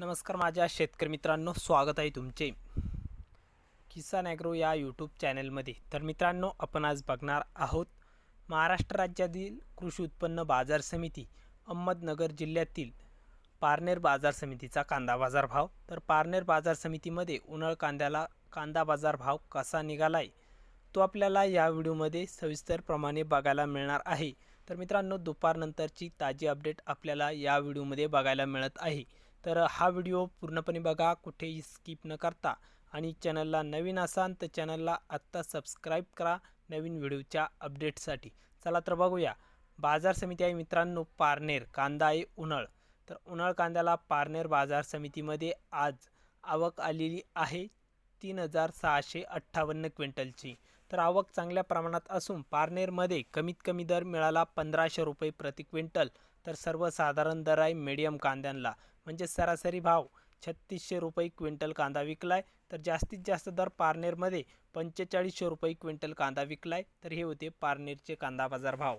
नमस्कार माझ्या शेतकरी मित्रांनो स्वागत आहे तुमचे. किसान ॲग्रो या यूट्यूब चॅनलमध्ये. तर मित्रांनो आपण आज बघणार आहोत महाराष्ट्र राज्यातील कृषी उत्पन्न बाजार समिती अहमदनगर जिल्ह्यातील पारनेर बाजार समितीचा कांदा बाजार भाव. तर पारनेर बाजार समितीमध्ये उन्हाळ कांद्याला कांदा बाजार भाव कसा निघाला आहे तो आपल्याला या व्हिडिओमध्ये सविस्तरप्रमाणे बघायला मिळणार आहे. तर मित्रांनो दुपारनंतरची ताजी अपडेट आपल्याला या व्हिडिओमध्ये बघायला मिळत आहे. तर हा व्हिडिओ पूर्णपणे बघा कुठेही स्किप न करता. आणि चॅनलला नवीन असाल तर चॅनलला आत्ता सबस्क्राईब करा नवीन व्हिडिओच्या अपडेटसाठी चला तर बघूया. बाजार समिती आहे मित्रांनो पारनेर कांदा आहे उन्हाळ. तर उन्हाळ कांद्याला पारनेर बाजार समितीमध्ये आज आवक आलेली आहे. तीन हजार सहाशे अठ्ठावन्न क्विंटलची. तर आवक चांगल्या प्रमाणात असून पारनेरमध्ये कमीत कमी दर मिळाला पंधराशे रुपये प्रति क्विंटल. तर सर्वसाधारण दर आहे मीडियम कांद्यांना म्हणजे सरासरी भाव छत्तीसशे रुपये क्विंटल कांदा विकलाय. तर जास्तीत जास्त दर पारनेरमध्ये पंचेचाळीसशे रुपये क्विंटल कांदा विकलाय. तर हे होते पारनेरचे कांदा बाजार भाव.